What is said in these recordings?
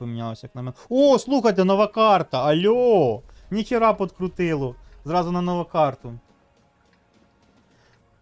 помінялося, як на мене. О, слухайте, нова карта! Алло! Ніхера подкрутило. Зразу на нову карту.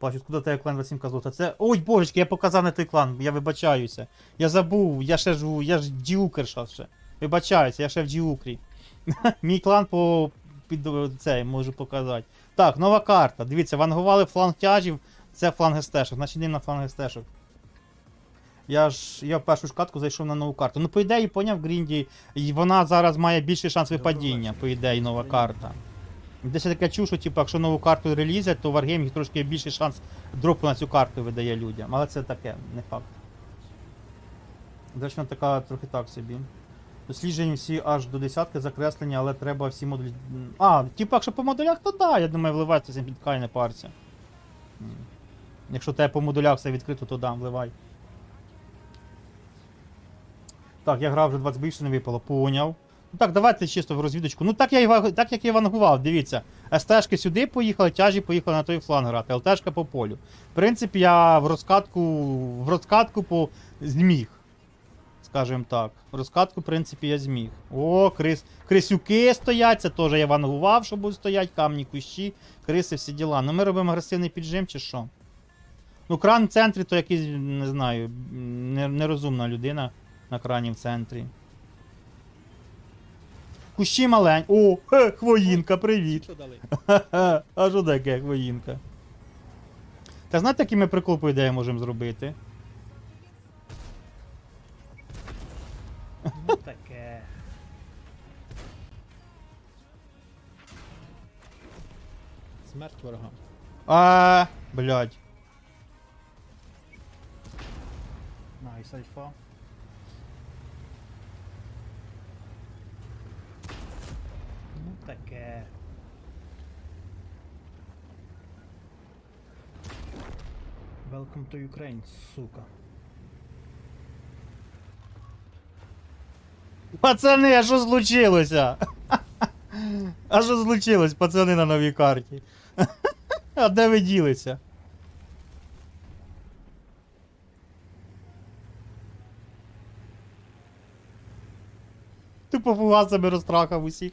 Бачу, куди тебе клан 27 злота. Це. Ой, божечки, я показав не той клан, я вибачаюся. Я забув, я ще живу, я ж діукерша ще. Вибачаюся, я ще в діукрі. Мій клан по під цей можу показати. Так, нова карта. Дивіться, вангували фланг тяжів, це фланг стежок. Значить йдемо на фланг стежок. Я ж я в першу ж катку зайшов на нову карту. Ну, по ідеї, поняв Грінді, і вона зараз має більший шанс випадіння, по ідеї, нова карта. Десь я таке чув, що типу, якщо нову карту релізять, то Wargaming трошки більший шанс дропу на цю карту видає людям. Але це таке, не факт. До речі, вона така трохи так собі. Дослідження всі аж до закреслення, але треба всі модулі. А, типу, якщо по модулях, то да, я думаю, вливайте цим підкай не парся. Якщо тебе по модулях все відкрито, то да, вливай. Так, я грав вже 20 більше не випало, поняв. Ну так, давайте чисто в розвідочку. Ну так я так як я вангував, дивіться. СТшки сюди поїхали, тяжі поїхали на той фланг грати, ЛТшка по полю. В принципі, я в розкатку, в розкатку по зміг. Скажем так. В розкатку, в принципі, я зміг. О, крис... крисюки стоять, це теж я вангував, що будуть стоять, камні, кущі, криси, всі діла. Ну ми робимо агресивний піджим чи що? Ну, кран в центрі, то якийсь, не знаю, нерозумна людина на крані в центрі. Кущі малень. О, хе, хвоїнка, привіт. Що дали? Ха-ха, А що таке хвоїнка? Та знаєте, який ми прикол, по ідеї, можемо зробити? Ну таке. Смерть ворогам. А, блядь. Найс, альфа. Таке. Welcome to Ukraine, сука. Пацани, а що случилося? А що случилось, пацани на новій карті? А де ви ділися? Тупо фугасами розтрахав усіх.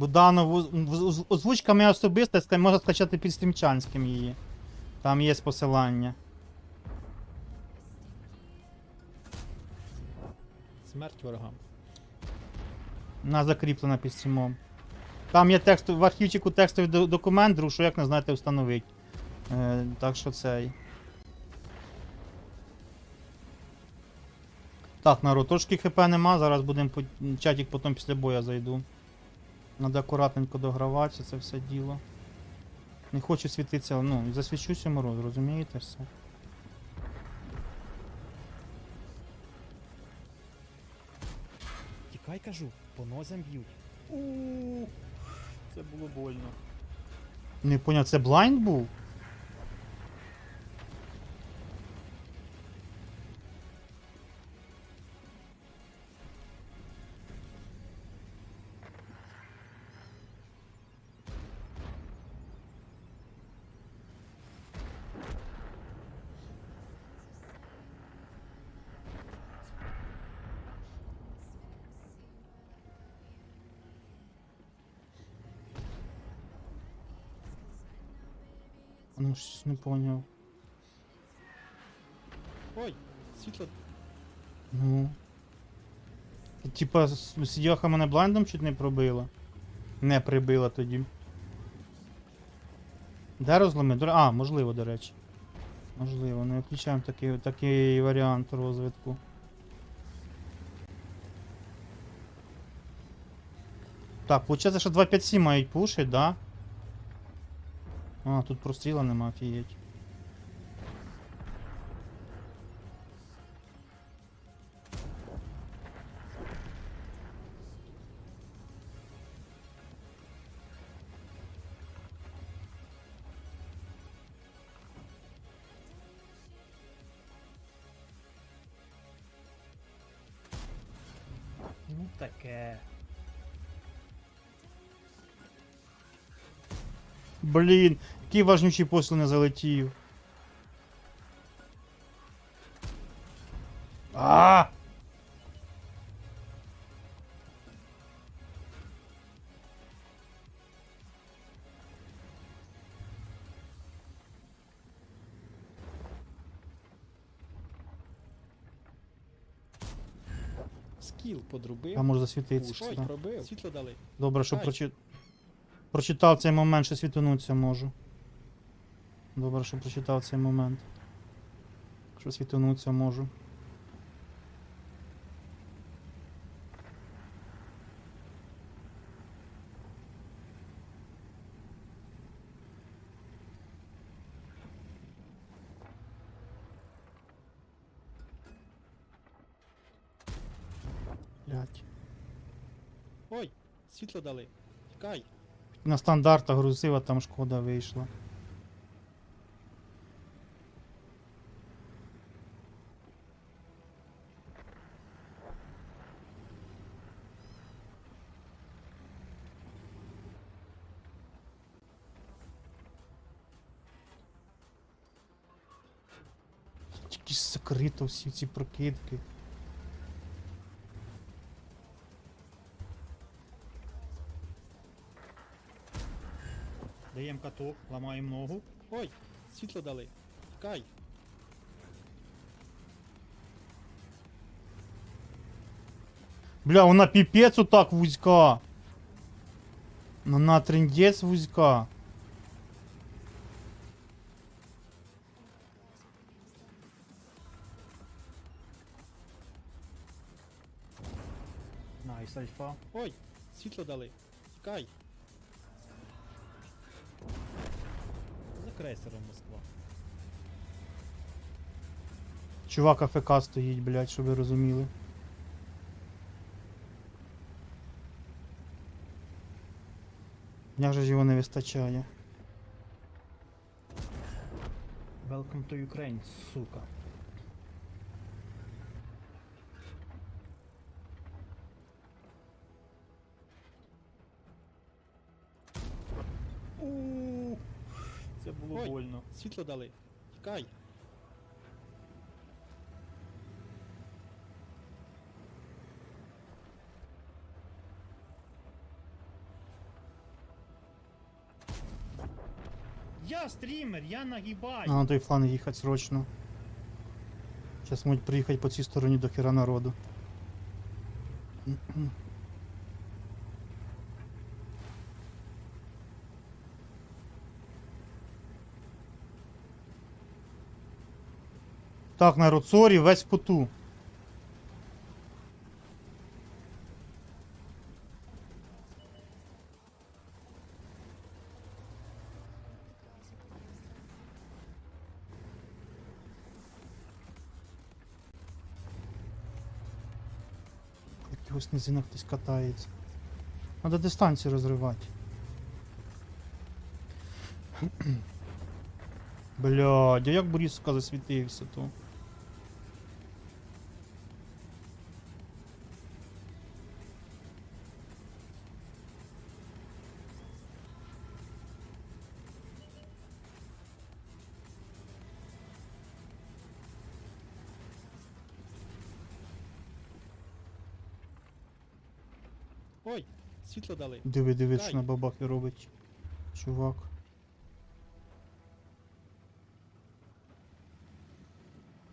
Буданов, оз- оз- озвучка моя особиста, можна скачати під стрімчанським її. Там є посилання. Смерть ворогам. Вона закріплена під стрімом. Там є текст, в архівчику текстовий документ, друг, що як не знаєте встановити. Е, так що цей. Так, народ, трошки хп нема, зараз будемо по... чатик потім після боя зайду. Надо акуратненько дограватися, це все діло. Не хочу світитися, ну, засвічуся мороз, розумієте все? Тікай, кажу, по нозям б'ють. Ууу, це було больно. Не поняв, це блайнд був? Ну, щось не поняв. Ой, світло. Ну. Типа, Сідьоха мене блайндом чуть не пробила. Не прибила тоді. Де розломи? А, можливо, до речі. Можливо, не виключаємо такий, такий варіант розвитку. Так, виходить, що 257 мають пушить, да? А, тут простріла нема, офігеть. Ну таке. Блін, який важнючий посил не залетів. А! Скіл подрубив. А може засвітитися. Пробив. Світло дали. Добре, що Ай. прочи... прочитав цей момент, що світануться можу. Добре, що прочитав цей момент. Що світануться можу. Блять. Ой, світло дали. Тікай. На стандартах грузив, а там шкода вийшла. Тільки закрито всі ці прокидки. Даємо каток, ламаємо ногу. Ой, світло дали. Тікай. Бля, вона піпець отак вузька. Вона трендець вузька. Найс, альфа. Ой, світло дали. Тікай. Крейсером Москва. Чувак АФК стоїть, блядь, щоб ви розуміли. Як же ж його не вистачає? Welcome to Ukraine, сука. Ууу, це було Ой. больно. Світло дали. Тікай. Я стрімер, я нагибаю. А на той фланг їхати срочно. Зараз можуть приїхати по цій стороні до хера народу. Так, народ, сорі, весь в поту. Якогось низинок хтось катається. Надо дистанцію розривати. Блядь, а як Борисовка засвітився то? Світло дали. Диви, диви, що на бабахи робить. Чувак.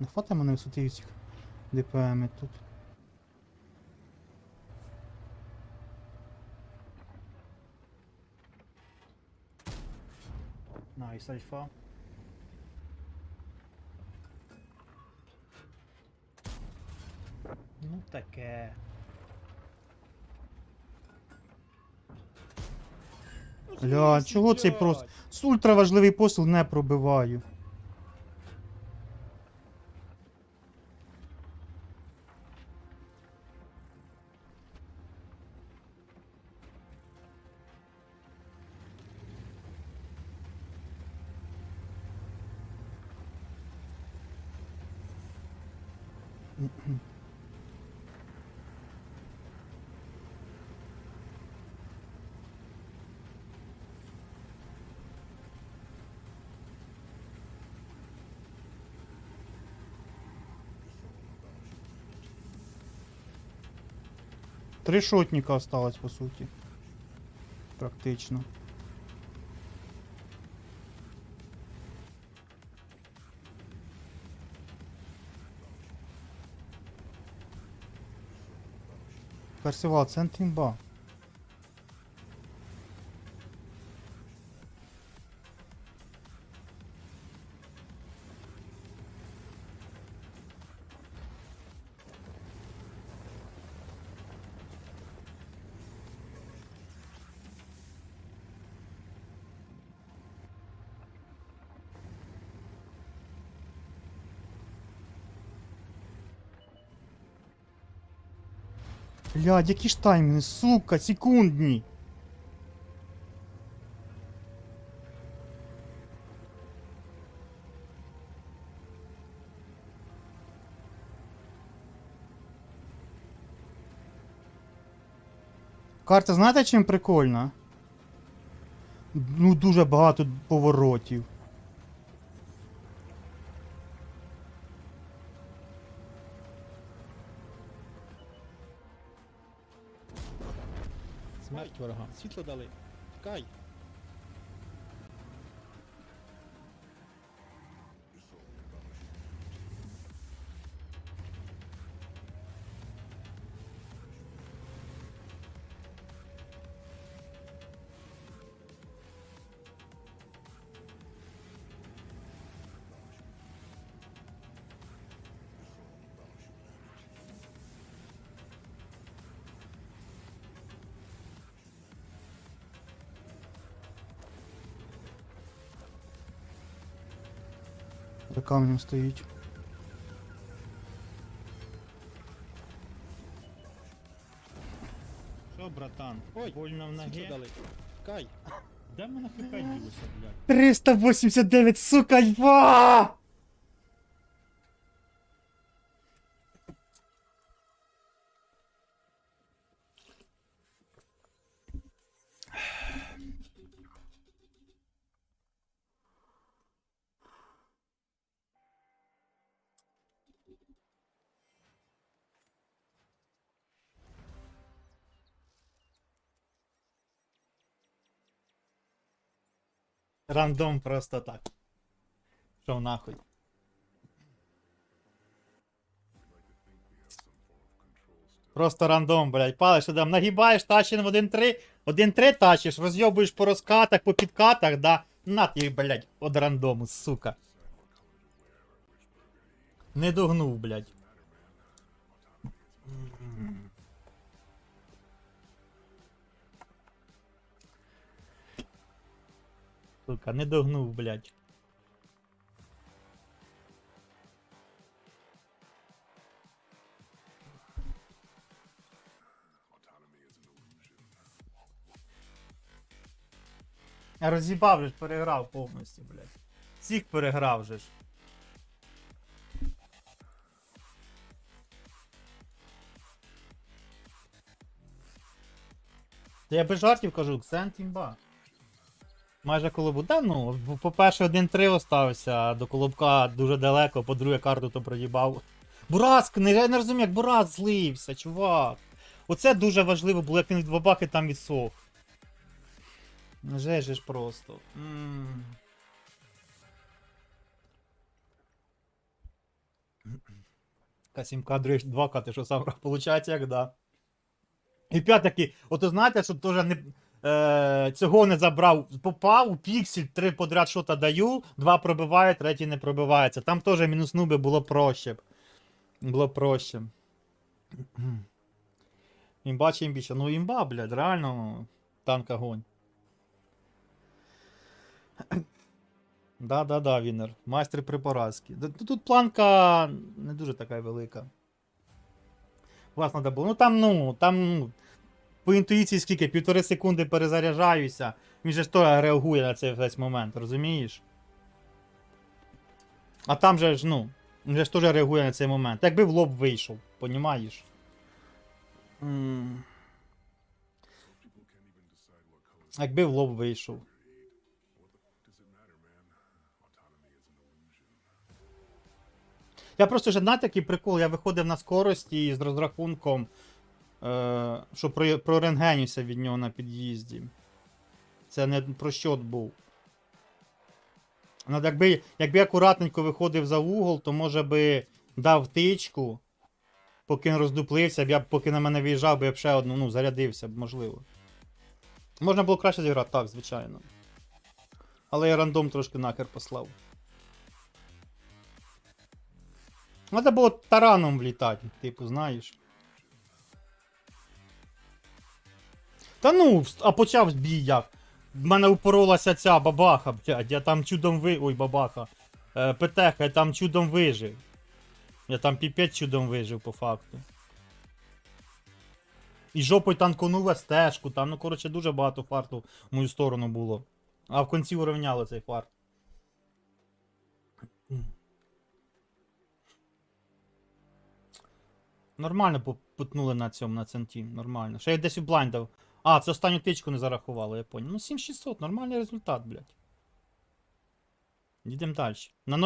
Не хватає мене висоти цих ДПМ тут. Найс, альфа. Ну таке. Бля, чого цей просто. З ультраважливий посил не пробиваю. Три шотника осталось, по суті. Практично. Персивал, це імба. Блядь, які ж таймінги, сука, секундні. Карта, знаєте, чим прикольна? Ну, дуже багато поворотів. Ворогам. Світло дали. Тікай. За камнем стоїть. Що, братан? Ой, больно в ногі. дали. Тікай. Де мене хп ділося, блядь? 389, сука, льва! Рандом просто так. Що нахуй. Просто рандом, блядь. Палиш там, нагибаєш, тащин в 1-3, 1-3 тащиш, розйобуєш по розкатах, по підкатах, да. На ти, блядь, од рандому, сука. Не догнув, блядь. Сука, не догнув, блядь. Я роз'їбав же ж, переграв повністю, блядь. Всіх переграв же ж. Я без жартів кажу, Ксен Тімба. Майже колобу. Да ну, по-перше, 1-3 остався, до колобка дуже далеко, по-друге, карту то проїбав. Бураск, не, я не розумію, як Бурас злився, чувак. Оце дуже важливо було, як він від бабахи там відсох. Же ж просто. М. К7 кадри 2 кати, що сам получається, як да. І п'ятаки, от знаєте, що теж не. Е, цього не забрав, попав у піксель, три подряд шота даю, два пробиває, третій не пробивається. Там теж мінуснув би було проще. Було проще. Імба чи імбіша? Ну імба, блядь, реально танк огонь. Да-да-да, Вінер. Майстер при поразці. Тут планка не дуже така велика. Вас треба було. Ну там, ну, там ну, по інтуїції скільки, півтори секунди перезаряджаюся. Він же ж то реагує на цей весь момент, розумієш? А там же ж, ну, він же ж теж реагує на цей момент. Якби в лоб вийшов, понімаєш? Якби в лоб вийшов. Я просто вже знаєте, такий прикол, я виходив на скорості з розрахунком Е, що про, прорентгенюся від нього на під'їзді. Це не про щот був. Якби, якби акуратненько виходив за угол, то може би дав тичку, поки він роздуплився, б я поки на мене виїжджав, би я б ще одну, ну, зарядився б, можливо. Можна було краще зіграти, так, звичайно. Але я рандом трошки нахер послав. Треба було тараном влітати, типу, знаєш. Та ну, а почав бій як. В мене упоролася ця бабаха, блядь, я там чудом ви. Ой, бабаха. Е, Петеха, я там чудом вижив. Я там піпець чудом вижив, по факту. І жопою танконув стежку, там, ну, коротше, дуже багато фарту в мою сторону було. А в кінці урівняли цей фарт. Нормально по- путнули на цьому, на центі. Нормально. Ще я десь у блайндав. А, це останню тичку не зарахувало, я понял. Ну 7600, нормальний результат, блядь. Йдемо далі.